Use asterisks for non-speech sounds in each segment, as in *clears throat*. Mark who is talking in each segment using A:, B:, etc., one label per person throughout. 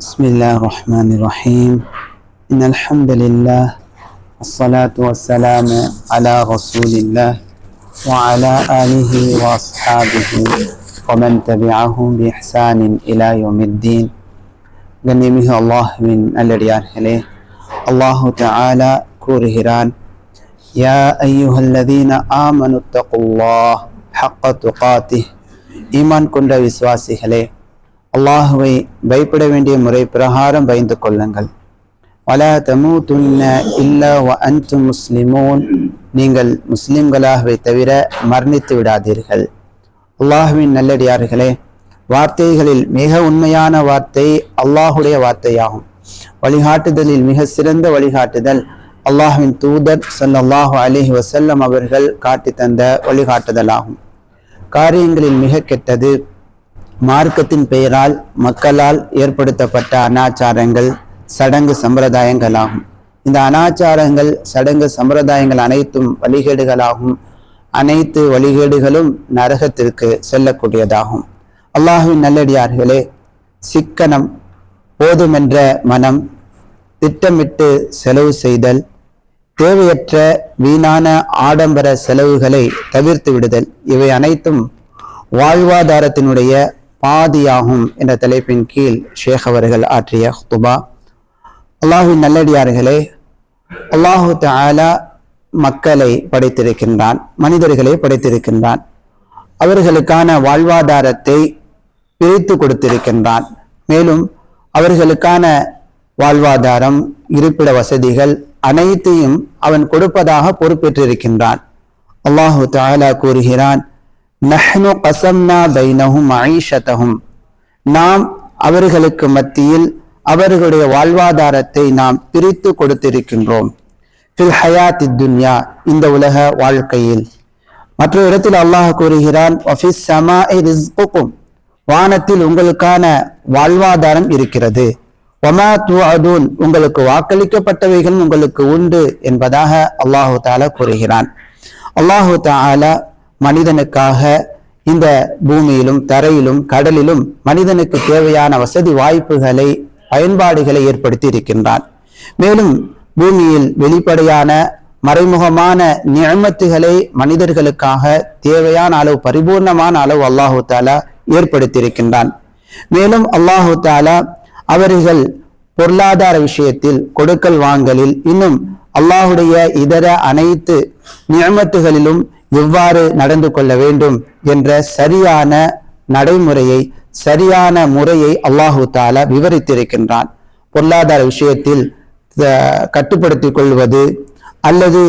A: بسم الله الرحمن الرحيم. إن الحمد لله والصلاة والسلام على رسول الله وعلى آله وأصحابه ومن تبعهم بإحسان إلى يوم الدين. غنيمه الله من الريان إليه الله تعالى كورهران يا أيها الذين آمنوا اتقوا الله حق تقاته إيمان كن بسواسه إليه அல்லாஹுவை பயப்பட வேண்டிய முறை பிரகாரம் பயந்து கொள்ளுங்கள். வல தமூதுன்ன இல்ல வ அன்தும் நீங்கள் முஸ்லிம்களாகவே தவிர மரணித்து விடாதீர்கள். அல்லாஹுவின் நல்லடியார்களே வார்த்தைகளில் மிக உண்மையான வார்த்தை அல்லாஹுடைய வார்த்தையாகும். வழிகாட்டுதலில் மிக சிறந்த வழிகாட்டுதல் அல்லாஹுவின் தூதர் ஸல்லல்லாஹு அலிஹி வசல்லம் அவர்கள் காட்டி தந்த வழிகாட்டுதலாகும். காரியங்களில் மிக கெட்டது மார்க்கத்தின் பெயரால் மக்களால் ஏற்படுத்தப்பட்ட அனாச்சாரங்கள் சடங்கு சம்பிரதாயங்களாகும். இந்த அனாச்சாரங்கள் சடங்கு சம்பிரதாயங்கள் அனைத்தும் வழிகேடுகளாகும். அனைத்து வழிகேடுகளும் நரகத்திற்கு செல்லக்கூடியதாகும். அல்லாஹுவின் நல்லடியார்களே சிக்கனம் போதுமென்ற மனம் திட்டமிட்டு செலவு செய்தல் தேவையற்ற வீணான ஆடம்பர செலவுகளை தவிர்த்து விடுதல் இவை அனைத்தும் வாழ்வாதாரத்தினுடைய பாதியாகும் என்ற தலைப்பின் கீழ் ஷேக் அவர்கள் ஆற்றிய ஹுதுபா. அல்லாஹின் நல்லடியார்களே அல்லாஹு தாலா மக்களை படைத்திருக்கின்றான் மனிதர்களை படைத்திருக்கின்றான். அவர்களுக்கான வாழ்வாதாரத்தை பிரித்து கொடுத்திருக்கின்றான். மேலும் அவர்களுக்கான வாழ்வாதாரம் இருப்பிட வசதிகள் அனைத்தையும் அவன் கொடுப்பதாக பொறுப்பேற்றிருக்கின்றான். அல்லாஹு தாலா கூறுகிறான் நஹ்னு கசம்னா பைனஹும் மஈஷதஹும். நாம் அவர்களுக்கு மத்தியில் அவர்களுடைய வாழ்வாதாரத்தை நாம் பிரித்து கொடுத்திருக்கின்றோம். ஃபில் ஹயாத்தி துன்யா இந்த உலக வாழ்க்கையில். மற்றொரு இடத்தில் அல்லாஹ் கூறுகிறான் வானத்தில் உங்களுக்கான வாழ்வாதாரம் இருக்கிறது. ஒமா துஅதுன் உங்களுக்கு வாக்களிக்கப்பட்டவைகள் உங்களுக்கு உண்டு என்பதாக அல்லாஹு தாலா கூறுகிறான். அல்லாஹு தாலா மனிதனுக்காக இந்த பூமியிலும் தரையிலும் கடலிலும் மனிதனுக்கு தேவையான வசதி வாய்ப்புகளை பயன்பாடுகளை ஏற்படுத்தி இருக்கின்றான் மேலும் பூமியில் வெளிப்படையான மறைமுகமான நியமத்துகளை மனிதர்களுக்காக தேவையான அளவு பரிபூர்ணமான அளவு அல்லாஹு தாலா ஏற்படுத்தியிருக்கின்றான். மேலும் அல்லாஹு தாலா அவர்கள் பொருளாதார விஷயத்தில் கொடுக்கல் வாங்கலில் இன்னும் அல்லாஹுடைய இதர அனைத்து நியமத்துகளிலும் எவ்வாறு நடந்து கொள்ள வேண்டும் என்ற சரியான நடைமுறையை சரியான முறையை அல்லாஹு தாலா விவரித்திருக்கின்றான். பொருளாதார விஷயத்தில் கட்டுப்படுத்திக் கொள்வது அல்லது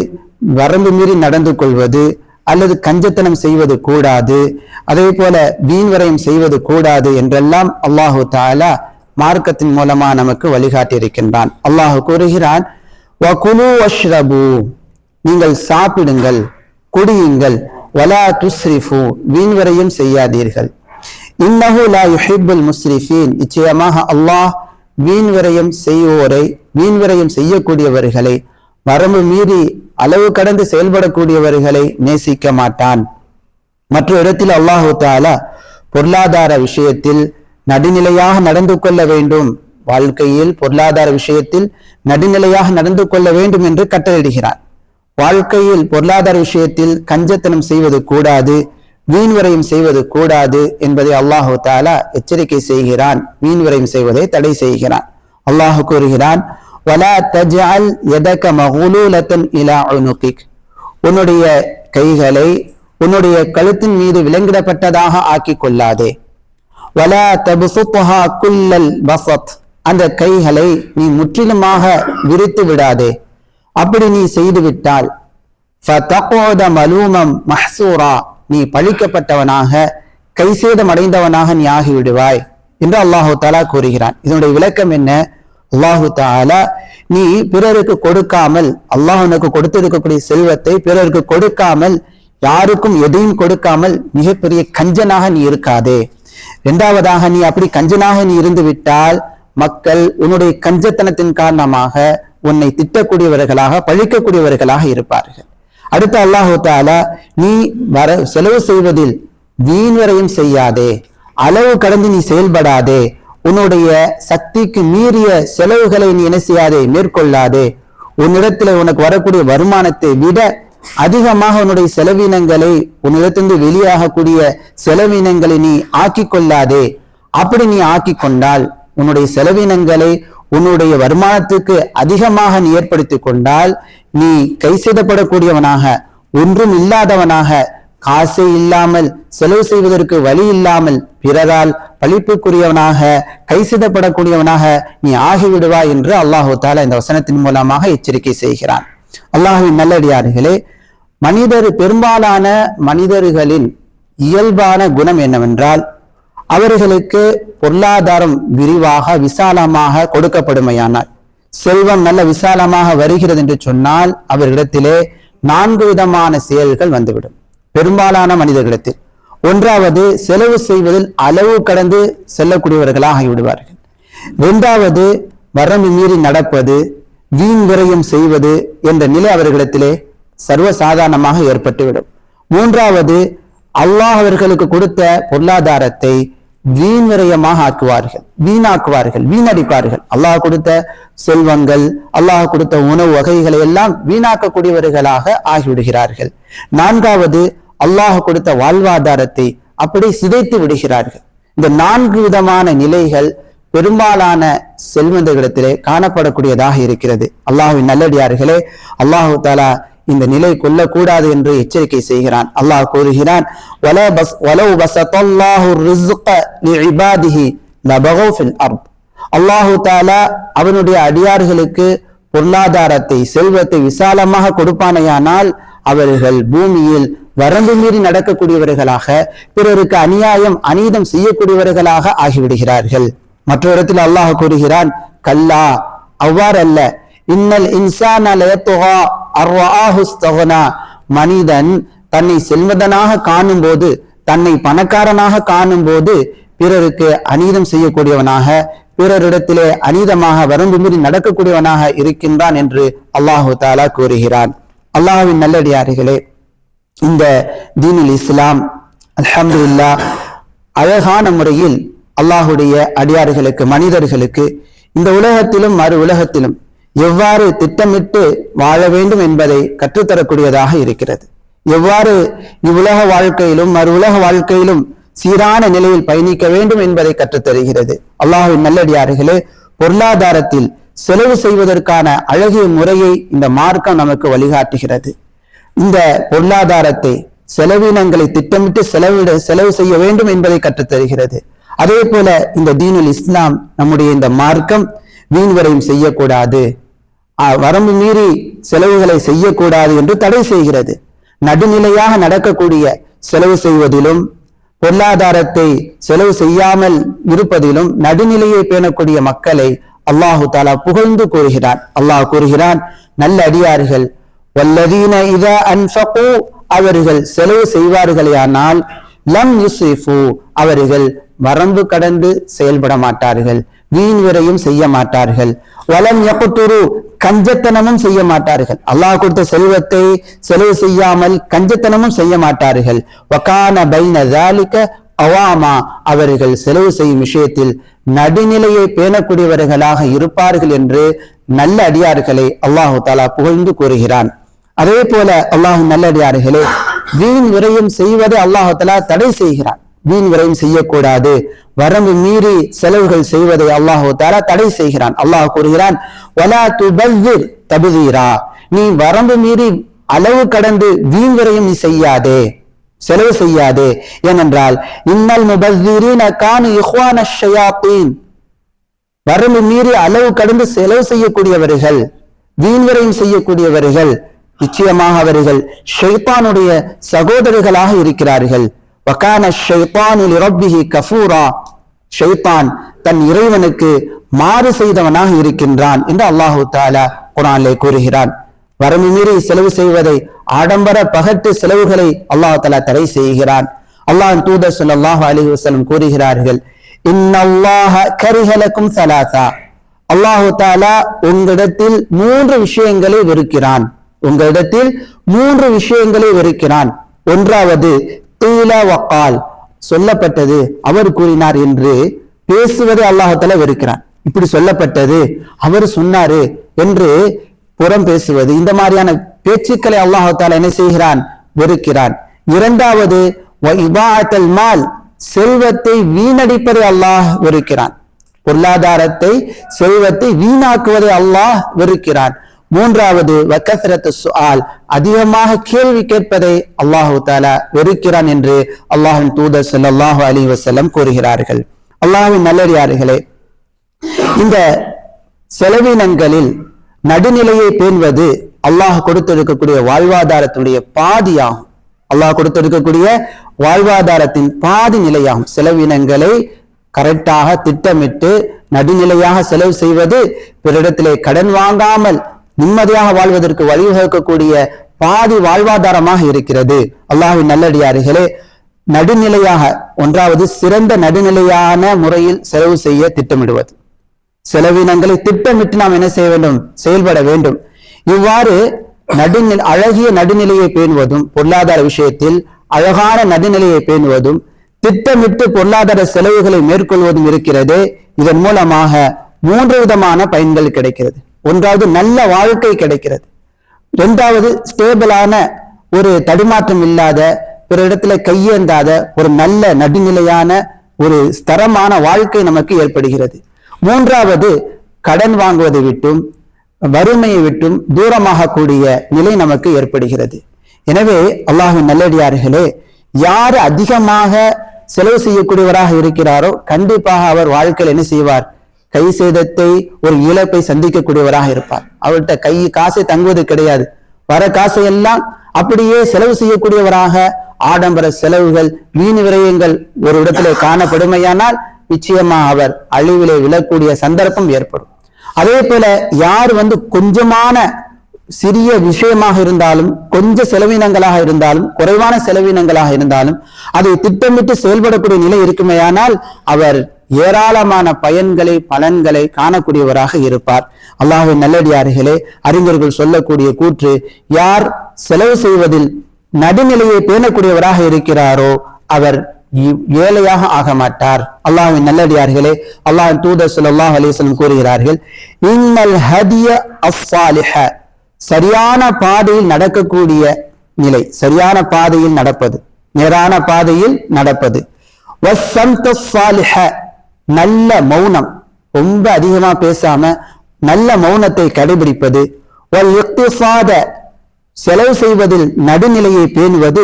A: வரம்பு மீறி நடந்து கொள்வது அல்லது கஞ்சத்தனம் செய்வது கூடாது அதே போல வீண்வரையும் செய்வது கூடாது என்றெல்லாம் அல்லாஹு தாலா மார்க்கத்தின் மூலமா நமக்கு வழிகாட்டியிருக்கின்றான். அல்லாஹு கூறுகிறான் "வகுலு நீங்கள் சாப்பிடுங்கள். குடியுங்கள். வலா துஸ்ரிஃபு வீண்வரையும் செய்யாதீர்கள். இன்னஹு லா யுஹிப்புல் முஸ்ரிஃபீன். நிச்சயமாக அல்லாஹ் வீண்வரையும் செய்வோரை வீண்வரையும் செய்யக்கூடியவர்களை வரம்பு மீறி அளவு கடந்து செயல்படக்கூடியவர்களை நேசிக்க மாட்டான். மற்ற இடத்தில் அல்லாஹு தாலா பொருளாதார விஷயத்தில் நடுநிலையாக நடந்து கொள்ள வேண்டும். வாழ்க்கையில் பொருளாதார விஷயத்தில் நடுநிலையாக நடந்து கொள்ள வேண்டும் என்று கட்டளையிடுகிறான் வாழ்க்கையில் பொருளாதார விஷயத்தில் கஞ்சத்தனம் செய்வது கூடாது வீண்வரையும் செய்வது கூடாது என்பதை அல்லாஹு தாலா எச்சரிக்கை செய்கிறான். வீண்வரையும் செய்வதை தடை செய்கிறான். அல்லாஹு கூறுகிறான் வலா தஜ்அல் யதக மகுலூலத்தன் இலா உனுகிக். உன்னுடைய கைகளை உன்னுடைய கழுத்தின் மீது விலங்கிடப்பட்டதாக ஆக்கி கொள்ளாதே வலா தபுசுத்துஹா குல்லல் பசத் அந்த கைகளை நீ முற்றிலுமாக விரித்து விடாதே. அப்படி நீ செய்துவிட்டால் ஃபதக்உத மலூமம் மஹ்சூரா நீ பழிக்கப்பட்டவனாக கைசேதம் அடைந்தவனாக நீ ஆகிவிடுவாய் என்று அல்லாஹு தாலா கூறுகிறான். இதனுடைய விளக்கம் என்ன? அல்லாஹு தாலா நீ பிறருக்கு கொடுக்காமல் அல்லாஹ் உனக்கு கொடுத்திருக்கக்கூடிய செல்வத்தை பிறருக்கு கொடுக்காமல் யாருக்கும் எதையும் கொடுக்காமல் மிகப்பெரிய கஞ்சனாக நீ இருக்காதே. இரண்டாவதாக நீ அப்படி கஞ்சனாக நீ இருந்து விட்டால் மக்கள் உன்னுடைய கஞ்சத்தனத்தின் காரணமாக உன்னை திட்டக்கூடியவர்களாக பழிக்கக்கூடியவர்களாக இருப்பார்கள். அடுத்து அல்லாஹு தாலா நீ வர செலவு செய்வதில் வீண் வரையும் செய்யாதே அளவு கடந்து நீ செயல்படாதே உன்னுடைய சக்திக்கு மீறிய செலவுகளை நீ என்ன செய்யாதே மேற்கொள்ளாதே உன்னிடத்துல உனக்கு வரக்கூடிய வருமானத்தை விட அதிகமாக உன்னுடைய செலவினங்களை உன்னிடத்திலிருந்து வெளியாகக்கூடிய செலவினங்களை நீ ஆக்கி கொள்ளாதே அப்படி நீ ஆக்கி கொண்டால் உன்னுடைய செலவினங்களை உன்னுடைய வருமானத்துக்கு அதிகமாக நீ ஏற்படுத்தி கொண்டால் நீ கை செய்தப்படக்கூடியவனாக ஒன்றும் இல்லாதவனாக காசே இல்லாமல் செலவு செய்வதற்கு வழி இல்லாமல் பிறரால் பழிப்புக்குரியவனாக கை செய்தப்படக்கூடியவனாக நீ ஆகிவிடுவாய் என்று அல்லாஹு தாலா இந்த வசனத்தின் மூலமாக எச்சரிக்கை செய்கிறான். அல்லாஹுவின் நல்லடியார்களே மனிதர் பெரும்பாலான மனிதர்களின் இயல்பான குணம் என்னவென்றால் அவர்களுக்கு பொருளாதாரம் விரிவாக விசாலமாக கொடுக்கப்படுமையானால் செல்வம் நல்ல விசாலமாக வருகிறது என்று சொன்னால் அவர்களிடத்திலே நான்கு விதமான செயல்கள் வந்துவிடும். பெரும்பாலான மனிதர்களிடத்தில். ஒன்றாவது செலவு செய்வதில் அளவு கடந்து செல்லக்கூடியவர்களாக ஆகிவிடுவார்கள் இரண்டாவது வரம்பு மீறி நடப்பது வீண் விரயம் செய்வது என்ற நிலை அவர்களிடத்திலே சர்வசாதாரணமாக ஏற்பட்டுவிடும். மூன்றாவது அல்லாஹ் அவர்களுக்கு கொடுத்த பொருளாதாரத்தை வீண் விரயமாக ஆக்குவார்கள். வீணாக்குவார்கள் வீணடிப்பார்கள். அல்லாஹ் கொடுத்த செல்வங்கள் அல்லாஹ் கொடுத்த உணவு வகைகளை எல்லாம் வீணாக்கக்கூடியவர்களாக ஆகிவிடுகிறார்கள். நான்காவது அல்லாஹ் கொடுத்த வாழ்வாதாரத்தை அப்படி சிதைத்து விடுகிறார்கள். இந்த நான்கு விதமான நிலைகள் பெரும்பாலான செல்வந்தர்களிடத்திலே காணப்படக்கூடியதாக இருக்கிறது. அல்லாஹுவின் நல்லடியார்களே அல்லாஹு தாலா இந்த நிலை கொள்ளக்கூடாது என்று எச்சரிக்கை செய்கிறான். அல்லாஹ் கூறுகிறான் அல்லாஹு தாலா அவனுடைய அடியார்களுக்கு பொருளாதாரத்தை செல்வத்தை விசாலமாக கொடுப்பானையானால் அவர்கள் பூமியில் வரம்பு மீறி நடக்கக்கூடியவர்களாக பிறருக்கு அநியாயம் அநீதம் செய்யக்கூடியவர்களாக ஆகிவிடுகிறார்கள். மற்றொரு இடத்தில் அல்லாஹ் கூறுகிறான் கல்லா அவ்வாறல்ல. இன்னல் இன்சான லயத்துகா அர்வாஹு மனிதன் தன்னை செல்வதனாக காணும் போது தன்னை பணக்காரனாக காணும் போது பிறருக்கு அநீதம் செய்யக்கூடியவனாக பிறரிடத்திலே அநீதமாக வரம்புமிறி நடக்கக்கூடியவனாக இருக்கின்றான் என்று அல்லாஹு தாலா கூறுகிறான். அல்லாஹ்வின் நல்லடியார்களே இந்த தீனில் இஸ்லாம் அல்ஹம்துலில்லாஹ் அழகான முறையில் அல்லாஹுடைய அடியார்களுக்கு மனிதர்களுக்கு இந்த உலகத்திலும் மறு உலகத்திலும் எவ்வாறு திட்டமிட்டு வாழ வேண்டும் என்பதை கற்றுத்தரக்கூடியதாக இருக்கிறது. எவ்வாறு இவ்வுலக வாழ்க்கையிலும் மறு உலக வாழ்க்கையிலும் சீரான நிலையில் பயணிக்க வேண்டும் என்பதை கற்றுத்தருகிறது. அல்லாஹின் நல்லடியார்களே பொருளாதாரத்தில் செலவு செய்வதற்கான அழகிய முறையை இந்த மார்க்கம் நமக்கு வழிகாட்டுகிறது. இந்த பொருளாதாரத்தை செலவினங்களை திட்டமிட்டு செலவிட செலவு செய்ய வேண்டும் என்பதை கற்றுத்தருகிறது. அதே போல இந்த தீனுல் இஸ்லாம் நம்முடைய இந்த மார்க்கம் வீண் செய்யக்கூடாது. வரம்பு மீறி செலவுகளை செய்யக்கூடாது என்று தடை செய்கிறது. நடுநிலையாக நடக்கக்கூடிய செலவு செய்வதிலும் பொருளாதாரத்தை செலவு செய்யாமல் இருப்பதிலும் நடுநிலையை பேணக்கூடிய மக்களை அல்லாஹு தாலா புகழ்ந்து கூறுகிறான். அல்லாஹ் கூறுகிறான் நல்ல அடியார்கள் வல்லதீன இத அன்ஃபகு அவர்கள் செலவு செய்வார்களேயானால் லம் யுஸ்ரிஃபு அவர்கள் வரம்பு கடந்து செயல்பட மாட்டார்கள். வீண் விரையும் செய்ய மாட்டார்கள். வளம் எப்பத்துரு கஞ்சத்தனமும் செய்ய மாட்டார்கள். அல்லாஹ் கொடுத்த செல்வத்தை செலவு செய்யாமல் கஞ்சத்தனமும் செய்ய மாட்டார்கள். வக்கான பைன தாலிக்க அவாமா அவர்கள் செலவு செய்யும் விஷயத்தில் நடுநிலையை பேணக்கூடியவர்களாக இருப்பார்கள் என்று நல்ல அடியார்களை அல்லாஹு தாலா புகழ்ந்து கூறுகிறான். அதே போல அல்லாஹு நல்லடியார்களே வீண் விரையும் செய்வதை அல்லாஹு தலா தடை செய்கிறான். வீண் விரயம் செய்யக்கூடாது. வரம்பு மீறி செலவுகள் செய்வதை அல்லாஹோ தாரா தடை செய்கிறான். அல்லாஹ் கூறுகிறான் வலா துபஸ்ஸிர் தபுதீரா. நீ வரம்பு மீறி அளவு கடந்து வீண் விரையும் நீ செய்யாதே செலவு செய்யாதே. ஏனென்றால் இன்னல் முபஸ்ஸிரீன கானு இஹ்வான ஷயாத்தீன். வரம்பு மீறி அளவு கடந்து செலவு செய்யக்கூடியவர்கள் வீண்வரையும் செய்யக்கூடியவர்கள் நிச்சயமாக அவர்கள் ஷெய்தானுடைய சகோதரர்களாக இருக்கிறார்கள். வக்கான ஷைத்தானு லிரப்பிஹி கஃபூரா ஷைத்தான் தன் இறைவனுக்கு மாறு செய்தவனாக இருக்கின்றான் என்று அல்லாஹு தாலா குரானிலே கூறுகிறான். வரம்பு மீறி செலவு செய்வதை ஆடம்பர பகட்டு செலவுகளை அல்லாஹு தாலா தடை செய்கிறான். அல்லாஹ் தூதர் சொல்லாஹு அலி வசலம் கூறுகிறார்கள் இன்னல்லாஹ கரிஹலக்கும் சலாசா. அல்லாஹு தாலா உங்களிடத்தில் மூன்று விஷயங்களை வெறுக்கிறான். உங்களிடத்தில் மூன்று விஷயங்களை வெறுக்கிறான். ஒன்றாவது வக்கால். சொல்லப்பட்டது அவர் கூறினார் என்று பேசுவதை அல்லாஹால வெறுக்கிறான் இப்படி சொல்லப்பட்டது அவர் சொன்னாரு என்று புறம் பேசுவது. இந்த மாதிரியான பேச்சுக்களை அல்லாஹால என்ன செய்கிறான்? வெறுக்கிறான். இரண்டாவது வ மால். செல்வத்தை வீணடிப்பதை அல்லாஹ் வெறுக்கிறான். பொருளாதாரத்தை செல்வத்தை வீணாக்குவதை அல்லாஹ் வெறுக்கிறான். மூன்றாவது வக்கசரத்து சுஆல். அதிகமாக கேள்வி கேட்பதை அல்லாஹு தாலா வெறுக்கிறான் என்று அல்லாஹின் தூதர் செல்லாஹு அலி வசல்லம் கூறுகிறார்கள். அல்லாஹின் நல்லடியார்களே இந்த செலவினங்களில் நடுநிலையை பேணுவது அல்லாஹ் கொடுத்திருக்கக்கூடிய வாழ்வாதாரத்துடைய பாதியாகும். அல்லாஹ் கொடுத்திருக்கக்கூடிய வாழ்வாதாரத்தின் பாதி நிலையாகும். செலவினங்களை கரெக்டாக திட்டமிட்டு நடுநிலையாக செலவு செய்வது பிறரிடத்திலே கடன் வாங்காமல் நிம்மதியாக வாழ்வதற்கு வழிவகுக்கக்கூடிய பாதி வாழ்வாதாரமாக இருக்கிறது. அல்லாஹின் நல்லடியார்களே நடுநிலையாக ஒன்றாவது சிறந்த நடுநிலையான முறையில் செலவு செய்ய திட்டமிடுவது. செலவினங்களை திட்டமிட்டு நாம் என்ன செய்ய வேண்டும்? செயல்பட வேண்டும். இவ்வாறு நடுநிலை அழகிய நடுநிலையை பேணுவதும் பொருளாதார விஷயத்தில் அழகான நடுநிலையை பேணுவதும் திட்டமிட்டு பொருளாதார செலவுகளை மேற்கொள்வதும் இருக்கிறது. இதன் மூலமாக மூன்று விதமான பயன்கள் கிடைக்கிறது. ஒன்றாவது நல்ல வாழ்க்கை கிடைக்கிறது. ரெண்டாவது ஸ்டேபிளான ஒரு தடுமாற்றம் இல்லாத பிற இடத்துல கையேந்தாத ஒரு நல்ல நடுநிலையான ஒரு ஸ்தரமான வாழ்க்கை நமக்கு ஏற்படுகிறது. மூன்றாவது கடன் வாங்குவதை விட்டும் வறுமையை விட்டும் தூரமாக கூடிய நிலை நமக்கு ஏற்படுகிறது. எனவே அல்லாஹின் நல்லடியார்களே யார் அதிகமாக செலவு செய்யக்கூடியவராக இருக்கிறாரோ கண்டிப்பாக அவர் வாழ்க்கையில் என்ன செய்வார்? கை சேதத்தை ஒரு இழப்பை சந்திக்கக்கூடியவராக இருப்பார். அவர்கிட்ட கை காசை தங்குவது கிடையாது. வர காசை எல்லாம் அப்படியே செலவு செய்யக்கூடியவராக ஆடம்பர செலவுகள் வீண் விரயங்கள் ஒரு இடத்திலே காணப்படுமையானால் நிச்சயமா அவர் அழிவிலே விழக்கூடிய சந்தர்ப்பம் ஏற்படும். அதே போல யார் வந்து கொஞ்சமான சிறிய விஷயமாக இருந்தாலும் கொஞ்ச செலவினங்களாக இருந்தாலும் குறைவான செலவினங்களாக இருந்தாலும் அதை திட்டமிட்டு செயல்படக்கூடிய நிலை இருக்குமேயானால் அவர் ஏராளமான பயன்களை பலன்களை காணக்கூடியவராக இருப்பார். அல்லாஹு நல்லடியார்களே அறிஞர்கள் சொல்லக்கூடிய கூற்று யார் செலவு செய்வதில் நடுநிலையை பேணக்கூடியவராக இருக்கிறாரோ அவர் ஏழையாக ஆக மாட்டார். அல்லாஹின் நல்லடியார்களே அல்லாஹ் தூதர் சுல்லாஹ் அலிஸ்லம் கூறுகிறார்கள் இன்னல் ஹதிய அஃபாலிஹ சரியான பாதையில் நடக்கக்கூடிய நிலை சரியான பாதையில் நடப்பது நேரான பாதையில் நடப்பது. வசந்த நல்ல மௌனம். ரொம்ப அதிகமா பேசாம நல்ல மௌனத்தை கடைபிடிப்பது ஒரு இக்திசாத செலவு செய்வதில் நடுநிலையை பேணுவது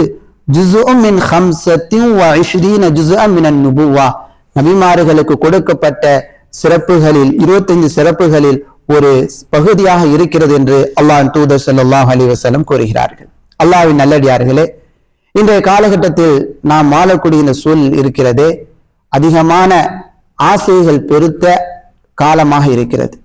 A: ஜுஸ்உம் ஹம்சத்தின் நுபுவா நபிமார்களுக்கு கொடுக்கப்பட்ட சிறப்புகளில் 25 சிறப்புகளில் ஒரு பகுதியாக இருக்கிறது என்று அல்லாஹ் தூதர் சல்லாஹ் அலி வசலம் கூறுகிறார்கள். அல்லாவின் நல்லடியார்களே இன்றைய காலகட்டத்தில் நாம் வாழக்கூடிய இந்த சூழல் இருக்கிறதே. அதிகமான ஆசைகள் பெருத்த காலமாக இருக்கிறது.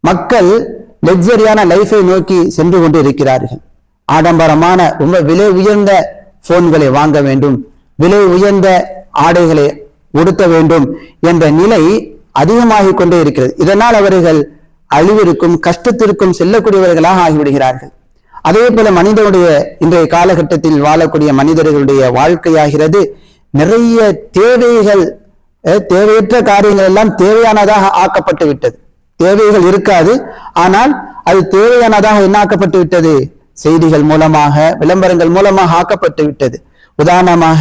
A: மக்கள் லக்ஸரியான லைஃபை நோக்கி சென்று கொண்டு இருக்கிறார்கள். ஆடம்பரமான ரொம்ப விலை உயர்ந்த போன்களை வாங்க வேண்டும். விலை உயர்ந்த ஆடைகளை உடுத்த வேண்டும் என்ற நிலை அதிகமாகிக் கொண்டே இருக்கிறது. இதனால் அவர்கள் அழிவிற்கும் கஷ்டத்திற்கும் செல்லக்கூடியவர்களாக ஆகிவிடுகிறார்கள். அதே போல மனிதனுடைய இன்றைய காலகட்டத்தில் வாழக்கூடிய மனிதர்களுடைய வாழ்க்கையாகிறது. நிறைய தேவைகள் தேவையற்ற காரியங்கள் எல்லாம் தேவையானதாக ஆக்கப்பட்டு விட்டது தேவைகள் இருக்காது ஆனால் அது தேவையானதாக என்ன ஆக்கப்பட்டு விட்டது செய்திகள் மூலமாக விளம்பரங்கள் மூலமாக ஆக்கப்பட்டு விட்டது உதாரணமாக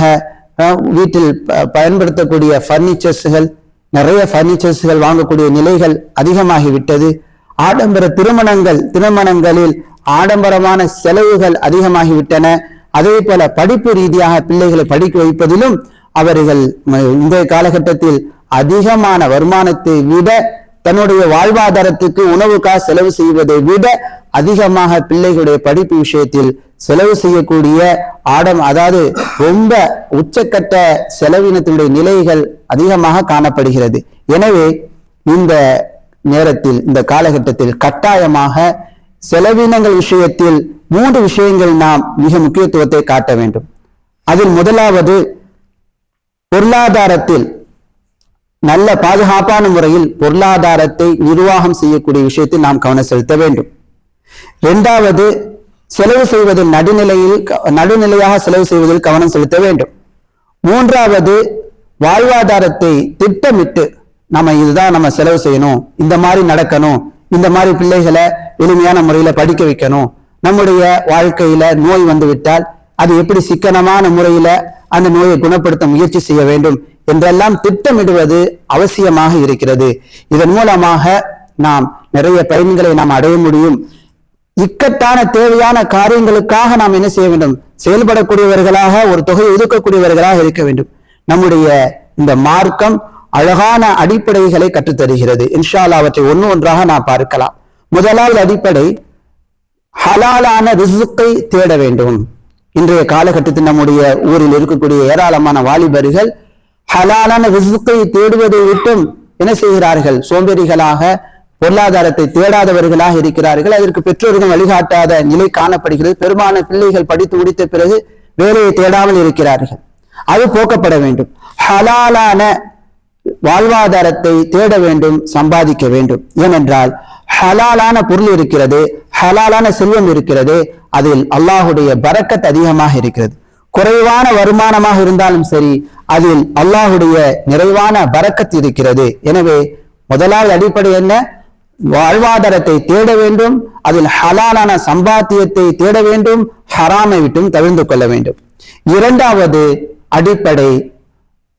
A: வீட்டில் பயன்படுத்தக்கூடிய பர்னிச்சர்ஸ்கள் நிறைய பர்னிச்சர்ஸ்கள் வாங்கக்கூடிய நிலைகள் அதிகமாகிவிட்டது. ஆடம்பர திருமணங்கள் திருமணங்களில் ஆடம்பரமான செலவுகள் அதிகமாகிவிட்டன. அதே போல படிப்பு ரீதியாக பிள்ளைகளை படிக்க வைப்பதிலும் அவர்கள் இன்றைய காலகட்டத்தில் அதிகமான வருமானத்தை விட தன்னுடைய வாழ்வாதாரத்துக்கு உணவுக்காக செலவு செய்வதை விட அதிகமாக பிள்ளைகளுடைய படிப்பு விஷயத்தில் செலவு செய்யக்கூடிய ஆடம் அதாவது ரொம்ப உச்சக்கட்ட செலவினத்தினுடைய நிலைகள் அதிகமாக காணப்படுகிறது. எனவே இந்த நேரத்தில் இந்த காலகட்டத்தில் கட்டாயமாக செலவினங்கள் விஷயத்தில் மூன்று விஷயங்கள் நாம் மிக முக்கியத்துவத்தை காட்ட வேண்டும். அதில் முதலாவது பொருளாதாரத்தில் நல்ல பாதுகாப்பான முறையில் பொருளாதாரத்தை நிர்வாகம் செய்யக்கூடிய விஷயத்தில் நாம் கவனம் செலுத்த வேண்டும். இரண்டாவது செலவு செய்வதில் நடுநிலையில் க- நடுநிலையாக செலவு செய்வதில் கவனம் செலுத்த வேண்டும். மூன்றாவது வாழ்வாதாரத்தை திட்டமிட்டு நம்ம இதுதான் நம்ம செலவு செய்யணும். இந்த மாதிரி நடக்கணும். இந்த மாதிரி பிள்ளைகளை எளிமையான முறையில படிக்க வைக்கணும். நம்முடைய வாழ்க்கையில நோய் வந்துவிட்டால் அது எப்படி சிக்கனமான முறையில அந்த நோயை குணப்படுத்த முயற்சி செய்ய வேண்டும் என்றெல்லாம் திட்டமிடுவது அவசியமாக இருக்கிறது. இதன் மூலமாக நாம் நிறைய பயன்களை நாம் அடைய முடியும். இக்கட்டான தேவையான காரியங்களுக்காக நாம் என்ன செய்ய வேண்டும்? செயல்படக்கூடியவர்களாக ஒரு தொகையை ஒதுக்கக்கூடியவர்களாக இருக்க வேண்டும். நம்முடைய இந்த மார்க்கம் அழகான அடிப்படைகளை கற்றுத்தருகிறது. இன்ஷால்லா அவற்றை ஒன்று ஒன்றாக நாம் பார்க்கலாம். முதலாவது அடிப்படை ஹலாலான ரிசுக்கை தேட வேண்டும். இன்றைய காலகட்டத்தில் நம்முடைய ஊரில் இருக்கக்கூடிய ஏராளமான வாலிபர்கள் ஹலாலான ரிசுக்கை தேடுவதை விட்டும் என்ன செய்கிறார்கள்? சோம்பேறிகளாக பொருளாதாரத்தை தேடாதவர்களாக இருக்கிறார்கள். அதற்கு பெற்றோர்கள் வழிகாட்டாத நிலை காணப்படுகிறது. பெரும்பாலான பிள்ளைகள் படித்து முடித்த பிறகு வேலையை தேடாமல் இருக்கிறார்கள். அது போக்கப்பட வேண்டும். ஹலாலான வாழ்வாதாரத்தை தேட வேண்டும் சம்பாதிக்க வேண்டும். ஏனென்றால் ஹலாலான பொருள் இருக்கிறது ஹலாலான செல்வம் இருக்கிறது அதில் அல்லாஹுடைய பரக்கத் அதிகமாக இருக்கிறது. குறைவான வருமானமாக இருந்தாலும் சரி அதில் அல்லாஹுடைய நிறைவான பரக்கத் இருக்கிறது. எனவே முதலாவது அடிப்படை என்ன? வாழ்வாதாரத்தை தேட வேண்டும் அதில் ஹலாலான சம்பாத்தியத்தை தேட வேண்டும் ஹராமை விட்டும் தவிர்ந்து கொள்ள வேண்டும். இரண்டாவது அடிப்படை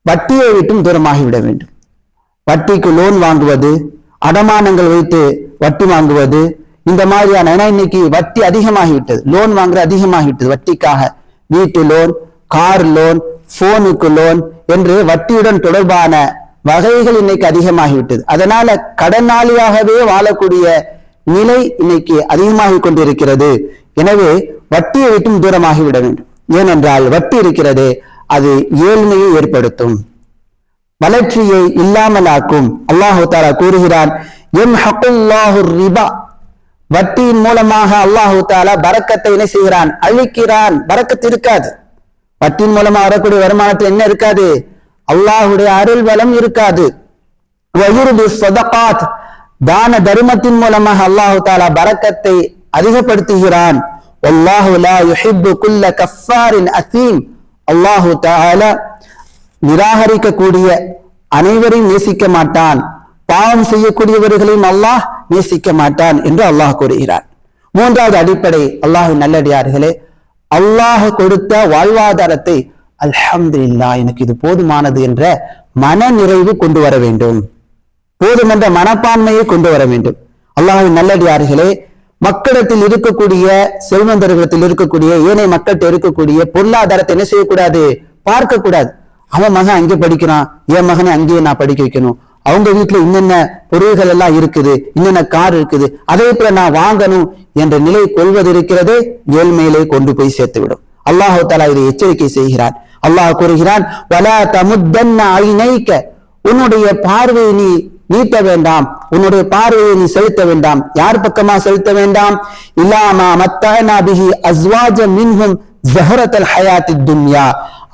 A: வட்டியை விட்டும் தூரமாகிவிட வேண்டும். வட்டிக்கு லோன் வாங்குவது அடமானங்கள் வைத்து வட்டி வாங்குவது இந்த மாதிரியான ஏன்னா இன்னைக்கு வட்டி அதிகமாகிவிட்டது. லோன் வாங்குற அதிகமாகிவிட்டது. வட்டிக்காக வீட்டு லோன் கார் லோன் போனுக்கு லோன் என்று வட்டியுடன் தொடர்பான வகைகள் இன்னைக்கு அதிகமாகிவிட்டது. அதனால கடனாளியாகவே வாழக்கூடிய நிலை இன்னைக்கு அதிகமாகி கொண்டிருக்கிறது. எனவே வட்டியை விட்டும் தூரமாகிவிட வேண்டும். ஏனென்றால் வட்டி இருக்கிறது அது ஏழ்மையை ஏற்படுத்தும். வளர்ச்சியை இல்லாமலாக்கும். அல்லாஹு தாரா கூறுகிறான் எம் ரிபா வட்டியின் மூலமாக அல்லாஹு தாலா பறக்கத்தை என்ன செய்கிறான்? அழிக்கிறான். பறக்கத்து இருக்காது. வட்டியின் மூலமா வரக்கூடிய வருமானத்தில் என்ன இருக்காது? அல்லாஹுடைய அருள் வளம் இருக்காது. தான தர்மத்தின் மூலமாக அல்லாஹு தாலா பரக்கத்தை அதிகப்படுத்துகிறான். அல்லாஹு லா யுஹிப்பு அசீம். அல்லாஹு தாலா நிராகரிக்கக்கூடிய அனைவரையும் நேசிக்க மாட்டான். பாவம் செய்யக்கூடியவர்களையும் அல்லாஹ் நேசிக்க மாட்டான் என்று அல்லாஹ் கூறுகிறார் மூன்றாவது அடிப்படை அல்லாஹ் நல்லடியார்களே அல்லாஹ் கொடுத்த வாழ்வாதாரத்தை அல்ஹம்துலில்லா எனக்கு இது போதுமானது என்ற மன நிறைவு கொண்டு வர வேண்டும். போதுமென்ற மனப்பான்மையை கொண்டு வர வேண்டும். அல்லாஹின் நல்லடியார்களே மக்களிடத்தில் இருக்கக்கூடிய செல்வந்தர்களிடத்தில் இருக்கக்கூடிய ஏனைய மக்கள்கிட்ட இருக்கக்கூடிய பொருளாதாரத்தை என்ன செய்யக்கூடாது? பார்க்க கூடாது அவன் மகன் அங்கே படிக்கிறான் என் மகனை அங்கேயே நான் படிக்க வைக்கணும். அவங்க வீட்டுல இன்னென்ன பொருள்கள் எல்லாம் இருக்குது இன்னென்ன கார் இருக்குது அதே போல நான் வாங்கணும் என்ற நிலை கொள்வது இருக்கிறது ஏழ்மையிலே கொண்டு போய் சேர்த்துவிடும். அல்லாஹு தாலா இதை எச்சரிக்கை செய்கிறான். அல்லாஹ் கூறுகிறான் வலா தமுத்தன்ன ஐநைக்க உன்னுடைய பார்வையை நீ நீட்ட வேண்டாம் உன்னுடைய பார்வையை நீ செலுத்த வேண்டாம். யார் பக்கமா செலுத்த வேண்டாம்? இல்லாமா மத்தானா பிஹி அஸ்வாஜ மின்ஹும் ஜஹரத்தல் ஹயாத்தி துன்யா.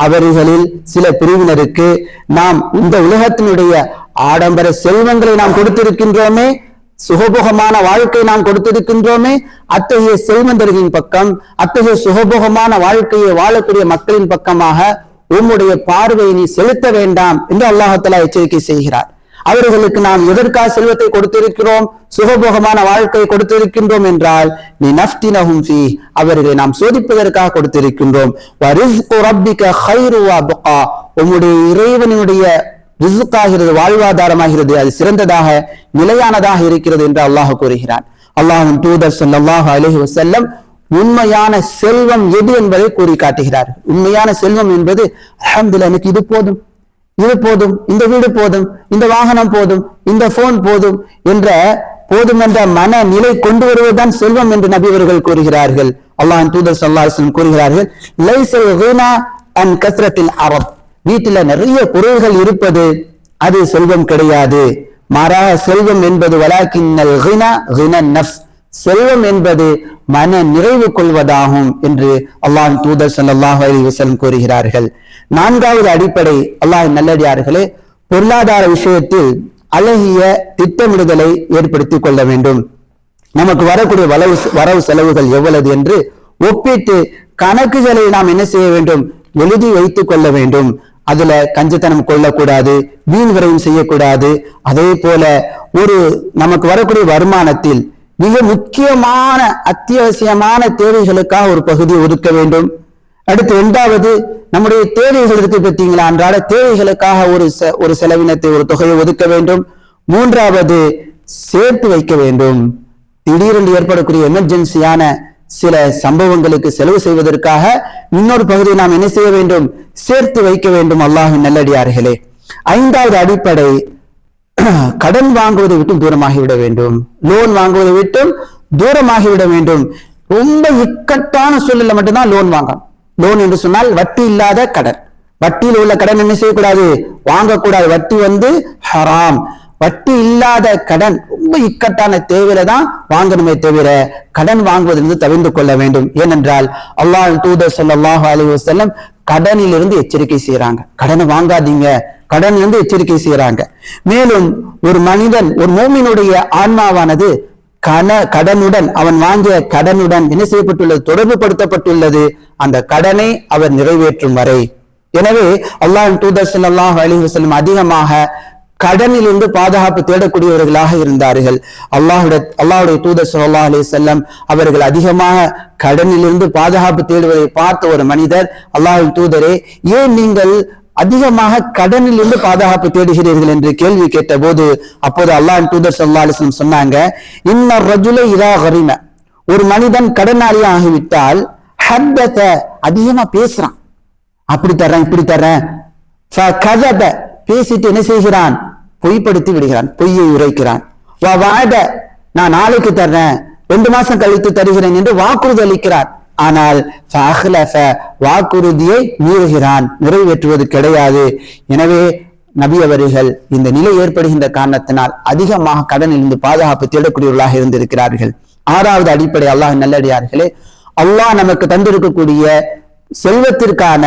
A: அவர்களில் சில பிரிவினருக்கு நாம் இந்த உலகத்தினுடைய ஆடம்பர செல்வங்களை நாம் கொடுத்திருக்கின்றோமே சுகபோகமான வாழ்க்கை நாம் கொடுத்திருக்கின்றோமே அத்தகைய செல்வந்தர்களின் பக்கம் அத்தகைய சுகபோகமான வாழ்க்கையை வாழக்கூடிய மக்களின் பக்கமாக உம்முடைய பார்வையை நீ செலுத்த வேண்டாம் என்று அல்லாஹாலா எச்சரிக்கை செய்கிறார். அவர்களுக்கு நாம் எதற்காக செல்வத்தை கொடுத்திருக்கிறோம் சுகபோகமான வாழ்க்கை கொடுத்திருக்கின்றோம் என்றால் நீ நஃப்தினஹும் ஃபீ அவர்களை நாம் சோதிப்பதற்காக கொடுத்திருக்கின்றோம். உம்முடைய இறைவனுடைய ரிசுக்காகிறது வாழ்வாதாரமாகிறது அது சிறந்ததாக நிலையானதாக இருக்கிறது என்று அல்லாஹ் கூறுகிறான். அல்லாஹின் தூதர் சொல்லாஹ் அலஹி வசல்லம் உண்மையான செல்வம் எது என்பதை கூறி காட்டுகிறார் உண்மையான செல்வம் என்பது அல்ஹம்துலில்லாஹ் எனக்கு இது போதும் இது போதும் இந்த வீடு போதும் இந்த வாகனம் போதும் இந்த போன் போதும் என்ற போதும் என்ற மன நிலை கொண்டு வருவதுதான் செல்வம் என்று நபிவர்கள் கூறுகிறார்கள். அல்லாஹின் தூதர் ஸல்லல்லாஹு கூறுகிறார்கள் லைசல் அன் கஸ்ரத்தில் அரப். வீட்டில நிறைய பொருள்கள் இருப்பது அது செல்வம் கிடையாது. மாறாக செல்வம் என்பது வலாக்கின்னல் நஃப்ஸ் செல்வம் என்பது மன நிறைவு கொள்வதாகும் என்று அல்லாஹ் தூதர் சல்லாஹ் அலி வசலம் கூறுகிறார்கள். நான்காவது அடிப்படை அல்லாஹ் நல்லடியார்களே பொருளாதார விஷயத்தில் அழகிய திட்டமிடுதலை ஏற்படுத்திக் கொள்ள வேண்டும். நமக்கு வரக்கூடிய வரவு வரவு செலவுகள் எவ்வளவு என்று ஒப்பிட்டு கணக்குகளை நாம் என்ன செய்ய வேண்டும்? எழுதி வைத்துக் கொள்ள வேண்டும். அதுல கஞ்சத்தனம் கொள்ளக்கூடாது வீண் விரயம் செய்யக்கூடாது. அதே போல ஒரு நமக்கு வரக்கூடிய வருமானத்தில் மிக முக்கியமான அத்தியாவசியமான தேவைகளுக்காக ஒரு பகுதியை ஒதுக்க வேண்டும். அடுத்து இரண்டாவது நம்முடைய தேவைகள் இருக்கு பார்த்தீங்களா அன்றாட தேவைகளுக்காக ஒரு செ- ஒரு செலவினத்தை ஒரு தொகையை ஒதுக்க வேண்டும். மூன்றாவது சேர்த்து வைக்க வேண்டும். திடீரென்று ஏற்படக்கூடிய எமர்ஜென்சியான சில சம்பவங்களுக்கு செலவு செய்வதற்காக இன்னொரு பகுதியை நாம் என்ன செய்ய வேண்டும்? சேர்த்து வைக்க வேண்டும் அல்லாஹின் நல்லடியார்களே. ஐந்தாவது அடிப்படை *clears throat* கடன் வாங்குவதை விட்டும் தூரமாகிவிட வேண்டும். லோன் வாங்குவதை விட்டும் தூரமாகிவிட வேண்டும். ரொம்ப இக்கட்டான சூழல்ல மட்டும்தான் லோன் வாங்கணும். லோன் என்று சொன்னால் வட்டி இல்லாத கடன். வட்டியில் உள்ள கடன் என்ன செய்யக்கூடாது? வாங்கக்கூடாது. வட்டி வந்து ஹராம். வட்டி இல்லாத கடன் ரொம்ப இக்கட்டான தேவையில தான் வாங்கணுமே தவிர கடன் வாங்குவதிலிருந்து தவிர்த்து கொள்ள வேண்டும். ஏனென்றால் அல்லாஹ் தூதர் ஸல்லல்லாஹு அலி வசல்லம் கடனிலிருந்து எச்சரிக்கை செய்யறாங்க கடனை வாங்காதீங்க. கடன் இருந்து எச்சரிக்கை செய்யறாங்க மேலும் ஒரு மனிதன் ஒரு மோமினுடைய ஆன்மாவானது கன கடனுடன் அவன் வாங்கிய கடனுடன் என்ன செய்யப்பட்டுள்ளது? தொடர்பு படுத்தப்பட்டுள்ளது அந்த கடனை அவர் நிறைவேற்றும் வரை. எனவே அல்லாஹ் தூதர் ஸல்லல்லாஹு அலி வஸல்லம் அதிகமாக கடனிலிருந்து பாதுகாப்பு தேடக்கூடியவர்களாக இருந்தார்கள். அல்லாஹுடைய அல்லாஹுடைய தூதர் ஸல்லல்லாஹு அலி செல்லம் அவர்கள் அதிகமாக கடனிலிருந்து பாதுகாப்பு தேடுவதை பார்த்த ஒரு மனிதர் அல்லாஹின் தூதரே ஏன் நீங்கள் அதிகமாக கடனிலிருந்து பாதுகாப்பு தேடுகிறீர்கள் என்று கேள்வி கேட்டபோது அப்போது அல்லாஹ் தூதர் ஸல்லல்லாஹு அலிஸ்லம் சொன்னாங்க இன்ன ரஜுல இதா ஹரிம ஒரு மனிதன் கடனாளி ஆகிவிட்டால் ஹத்தத அதிகமா பேசுறான். அப்படி தர்றேன் இப்படி தர்றேன். கதப. பேசிட்டு என்ன செய்கிறான்? பொய்ப்படுத்தி விடுகிறான். பொய்யை உரைக்கிறான். வா வாட நான் நாளைக்கு தர்றேன். ரெண்டு மாசம் கழித்து தருகிறேன் என்று வாக்குறுதி அளிக்கிறான் ஆனால் வாக்குறுதியை மீறுகிறான். நிறைவேற்றுவது கிடையாது. எனவே நபி அவர்கள் இந்த நிலை ஏற்படுகின்ற காரணத்தினால் அதிகமாக கடனிலிருந்து பாதுகாப்பு தேடக்கூடியவர்களாக இருந்திருக்கிறார்கள். ஆறாவது அடிப்படை அல்லாஹ் நல்லடியார்களே அல்லாஹ் நமக்கு தந்திருக்கக்கூடிய செல்வத்திற்கான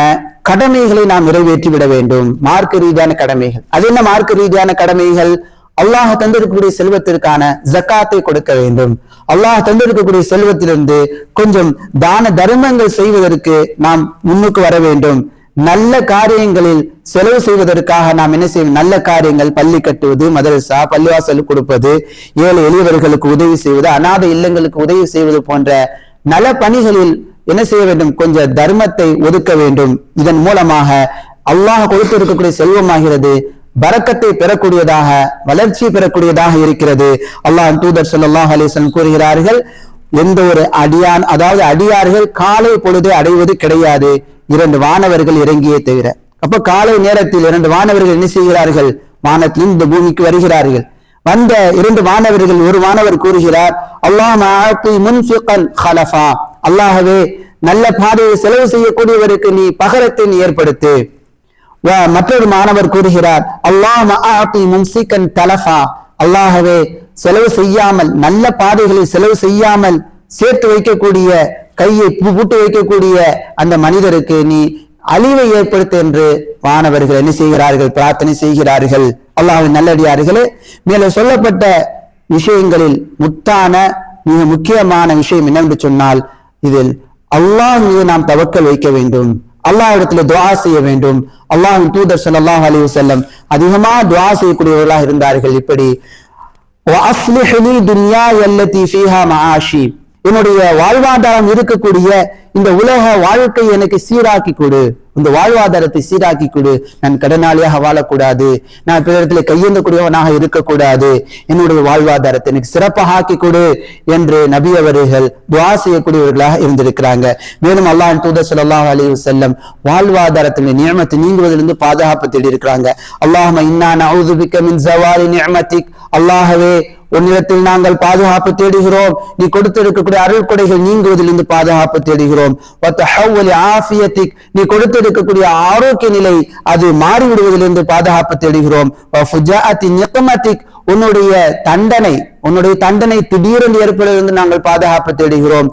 A: கடமைகளை நாம் நிறைவேற்றி விட வேண்டும். மார்க்க ரீதியான கடமைகள். அது என்ன மார்க்க ரீதியான கடமைகள்? அல்லாஹ் தந்திருக்கக்கூடிய செல்வத்திற்கான ஜக்காத்தை கொடுக்க வேண்டும். அல்லாஹ் தந்திருக்கக்கூடிய செல்வத்திலிருந்து கொஞ்சம் தான தர்மங்கள் செய்வதற்கு நாம் முன்னுக்கு வர வேண்டும். நல்ல காரியங்களில் செலவு செய்வதற்காக நாம் என்ன செய்வோம் நல்ல காரியங்கள் பள்ளி கட்டுவது மதரசா பள்ளிவாசல் கொடுப்பது ஏழை எளியவர்களுக்கு உதவி செய்வது அநாத இல்லங்களுக்கு உதவி செய்வது போன்ற நல பணிகளில் என்ன செய்ய வேண்டும்? கொஞ்சம் தர்மத்தை ஒதுக்க வேண்டும். இதன் மூலமாக அல்லாஹ் கொடுத்திருக்கக்கூடிய செல்வமாகிறது. பரக்கத்தை பெறக்கூடியதாக வளர்ச்சி பெறக்கூடியதாக இருக்கிறது. அல்லாஹ் தூதர் சொல்லாஹ் அலிசன் கூறுகிறார்கள் எந்த ஒரு அடியான் அதாவது அடியார்கள் காலை பொழுது அடைவது கிடையாது. இரண்டு வானவர்கள் இறங்கியே தவிர. அப்ப காலை நேரத்தில் இரண்டு வானவர்கள் என்ன செய்கிறார்கள்? வானத்திலிருந்து இந்த பூமிக்கு வருகிறார்கள். வந்த இரண்டு மாணவர்கள் ஒரு மாணவர் கூறுகிறார் அல்லாஹ் முன்ஃபிகன் ஹலஃபா. நல்ல பாதையை செலவு செய்யக்கூடியவருக்கு நீ பகரத்தை நீ ஏற்படுத்து. வ- மற்றொரு மாணவர் கூறுகிறார் அல்லாஹ் மும்சிகன் தலஃபா அல்லாஹவே செலவு செய்யாமல் நல்ல பாதைகளை செலவு செய்யாமல் சேர்த்து வைக்கக்கூடிய கையை பூட்டு வைக்கக்கூடிய அந்த மனிதருக்கு நீ அழிவை ஏற்படுத்து என்று மாணவர்கள் என்ன செய்கிறார்கள் பிரார்த்தனை செய்கிறார்கள். அல்லாஹின் நல்லடியார்களே மேலே சொல்லப்பட்ட விஷயங்களில் முத்தான மிக முக்கியமான விஷயம் என்னவென்று சொன்னால் இதில் அல்லாஹ் மீது நாம் தவக்கல் வைக்க வேண்டும். அல்லாஹ் இடத்துல துவா செய்ய வேண்டும். அல்லாஹின் தூதர் சல்லாஹ் அலி வசல்லம் அதிகமா துவா செய்யக்கூடியவர்களாக இருந்தார்கள். இப்படி துன்யா எல்லத்தி ஃபீஹா மஹாஷி என்னுடைய வாழ்வாதாரம் இருக்கக்கூடிய இந்த உலக வாழ்க்கை எனக்கு சீராக்கி கொடு. இந்த வாழ்வாதாரத்தை சீராக்கி கொடு. நான் கடனாளியாக வாழக்கூடாது. நான் பிறரிடத்தில் கையேந்தக்கூடியவனாக இருக்கக்கூடாது. என்னுடைய வாழ்வாதாரத்தை எனக்கு சிறப்பாக ஆக்கி கொடு என்று நபி அவர்கள் துவா செய்யக்கூடியவர்களாக இருந்திருக்கிறாங்க. மேலும் அல்லாஹ் தூதர் சல்லாஹ் அலி வஸல்லம் வாழ்வாதாரத்தினுடைய நியமத்தை நீங்குவதிலிருந்து பாதுகாப்பு தேடி இருக்கிறாங்க அல்லாஹ் இன்னா அவுது பிக்க மின் ஜவாலி நியமத்திக் அல்லாஹவே உன்னிடத்தில் நாங்கள் பாதுகாப்பு தேடுகிறோம். நீ கொடுத்திருக்கக்கூடிய அருள் கொடைகள் நீங்குவதிலிருந்து பாதுகாப்பு தேடுகிறோம். ஆஃபியத்திக் நீ கொடுத்திருக்கக்கூடிய ஆரோக்கிய நிலை அது மாறிவிடுவதிலிருந்து பாதுகாப்பு தேடுகிறோம். உன்னுடைய தண்டனை உன்னுடைய தண்டனை திடீரென்று ஏற்படுவதிலிருந்து நாங்கள் பாதுகாப்பு தேடுகிறோம்.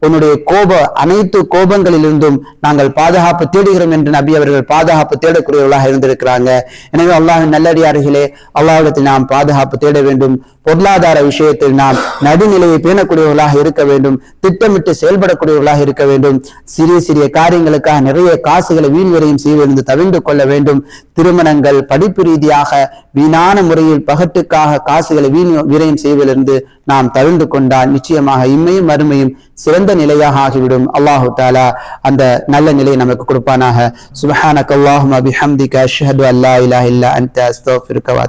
A: உன்னுடைய கோப அனைத்து கோபங்களிலிருந்தும் நாங்கள் பாதுகாப்பு தேடுகிறோம் என்று நபி அவர்கள் பாதுகாப்பு தேடக்கூடியவர்களாக இருந்திருக்கிறாங்க. எனவே அல்லாஹின் நல்லடியார்களே அல்லாஹிடத்தில் நாம் பாதுகாப்பு தேட வேண்டும். பொருளாதார விஷயத்தில் நாம் நடுநிலையை பேணக்கூடியவர்களாக இருக்க வேண்டும் திட்டமிட்டு செயல்படக்கூடியவர்களாக இருக்க வேண்டும். சிறிய சிறிய காரியங்களுக்காக நிறைய காசுகளை வீண் வரையும் செய்வதிலிருந்து தவிர்ந்து கொள்ள வேண்டும். திருமணங்கள் படிப்பு ரீதியாக வீணான முறையில் பகட்டுக்காக காசுகளை வீண் விரயம் செய்வதிலிருந்து நாம் தவிர்ந்து கொண்டால் நிச்சயமாக இம்மையும் மறுமையும் சிறந்த நிலையாக ஆகிவிடும். அல்லாஹு தாலா அந்த நல்ல நிலையை நமக்கு கொடுப்பானாக. சுபஹான அல்லாஹும்ம பிஹம்திக அஷ்ஹது அல்லா இலாஹ இல்லா அன்த அஸ்தக்ஃபிருக வ